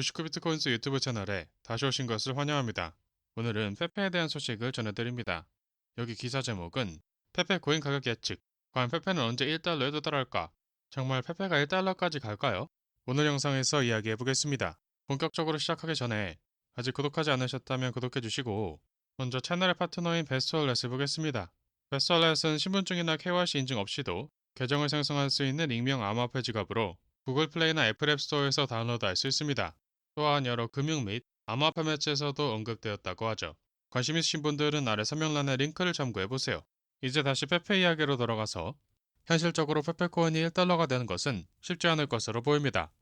99 비트코인스 유튜브 채널에 다시 오신 것을 환영합니다. 오늘은 페페에 대한 소식을 전해드립니다. 여기 기사 제목은 페페 코인 가격 예측. 과연 페페는 언제 1달러에 도달할까? 정말 페페가 1달러까지 갈까요? 오늘 영상에서 이야기해 보겠습니다. 본격적으로 시작하기 전에 아직 구독하지 않으셨다면 구독해 주시고 먼저 채널의 파트너인 베스트월렛을 보겠습니다. 베스트월렛은 신분증이나 KYC 인증 없이도 계정을 생성할 수 있는 익명 암호화폐 지갑으로 구글 플레이나 애플 앱스토어에서 다운로드할 수 있습니다. 또한 여러 금융 및 암호화폐 매체에서도 언급되었다고 하죠. 관심 있으신 분들은 아래 설명란에 링크를 참고해보세요. 이제 다시 페페 이야기로 돌아가서 현실적으로 페페코인이 1달러가 되는 것은 쉽지 않을 것으로 보입니다.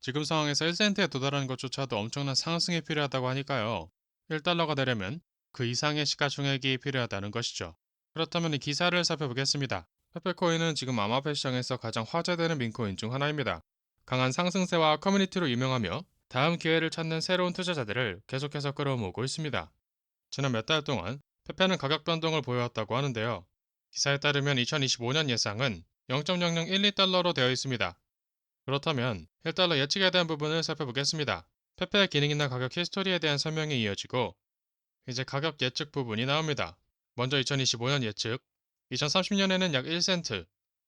지금 상황에서 1센트에 도달하는 것조차도 엄청난 상승이 필요하다고 하니까요. 1달러가 되려면 그 이상의 시가총액이 필요하다는 것이죠. 그렇다면 이 기사를 살펴보겠습니다. 페페코인은 지금 암호화폐 시장에서 가장 화제되는 민코인 중 하나입니다. 강한 상승세와 커뮤니티로 유명하며 다음 기회를 찾는 새로운 투자자들을 계속해서 끌어모으고 있습니다. 지난 몇 달 동안 페페는 가격 변동을 보여왔다고 하는데요. 기사에 따르면 2025년 예상은 0.0012달러로 되어 있습니다. 그렇다면 1달러 예측에 대한 부분을 살펴보겠습니다. 페페의 기능이나 가격 히스토리에 대한 설명이 이어지고 이제 가격 예측 부분이 나옵니다. 먼저 2025년 예측, 2030년에는 약 1센트,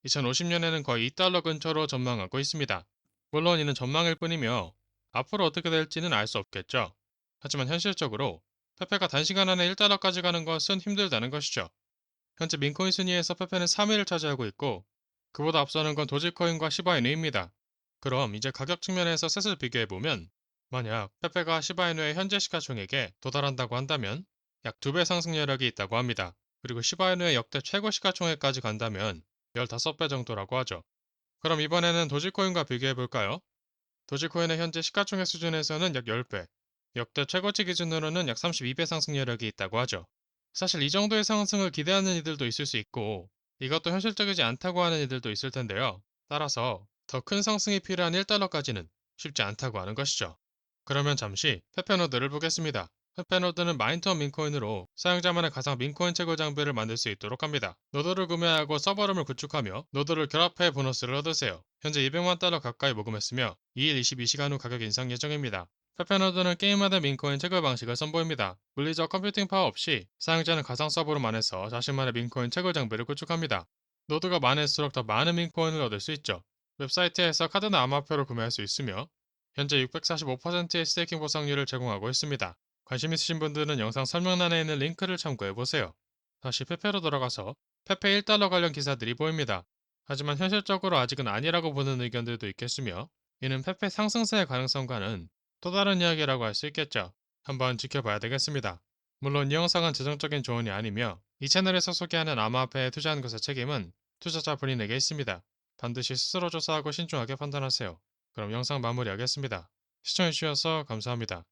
2050년에는 거의 2달러 근처로 전망하고 있습니다. 물론 이는 전망일 뿐이며 앞으로 어떻게 될지는 알 수 없겠죠. 하지만 현실적으로 페페가 단시간 안에 1달러까지 가는 것은 힘들다는 것이죠. 현재 민코인 순위에서 페페는 3위를 차지하고 있고 그보다 앞서는 건 도지코인과 시바이누입니다. 그럼 이제 가격 측면에서 셋을 비교해보면 만약 페페가 시바이누의 현재 시가총액에 도달한다고 한다면 약 2배 상승 여력이 있다고 합니다. 그리고 시바이누의 역대 최고 시가총액까지 간다면 15배 정도라고 하죠. 그럼 이번에는 도지코인과 비교해볼까요? 도지코인의 현재 시가총액 수준에서는 약 10배, 역대 최고치 기준으로는 약 32배 상승 여력이 있다고 하죠. 사실 이 정도의 상승을 기대하는 이들도 있을 수 있고 이것도 현실적이지 않다고 하는 이들도 있을 텐데요. 따라서 더 큰 상승이 필요한 1달러까지는 쉽지 않다고 하는 것이죠. 그러면 잠시 페페노드를 보겠습니다. 페페노드는 마인트원 민코인으로 사용자만의 가상 민코인 채굴 장비를 만들 수 있도록 합니다. 노드를 구매하고 서버룸을 구축하며 노드를 결합해 보너스를 얻으세요. 현재 200만 달러 가까이 모금했으며 2일 22시간 후 가격 인상 예정입니다. 페페노드는 게임마다 민코인 채굴 방식을 선보입니다. 물리적 컴퓨팅 파워 없이 사용자는 가상 서버룸 안에서 자신만의 민코인 채굴 장비를 구축합니다. 노드가 많을수록 더 많은 민코인을 얻을 수 있죠. 웹사이트에서 카드나 암호화폐로 구매할 수 있으며 현재 645%의 스테이킹 보상률을 제공하고 있습니다. 관심 있으신 분들은 영상 설명란에 있는 링크를 참고해보세요. 다시 페페로 돌아가서 페페 1달러 관련 기사들이 보입니다. 하지만 현실적으로 아직은 아니라고 보는 의견들도 있겠으며 이는 페페 상승세의 가능성과는 또 다른 이야기라고 할 수 있겠죠. 한번 지켜봐야 되겠습니다. 물론 이 영상은 재정적인 조언이 아니며 이 채널에서 소개하는 암호화폐에 투자한 것의 책임은 투자자 본인에게 있습니다. 반드시 스스로 조사하고 신중하게 판단하세요. 그럼 영상 마무리하겠습니다. 시청해주셔서 감사합니다.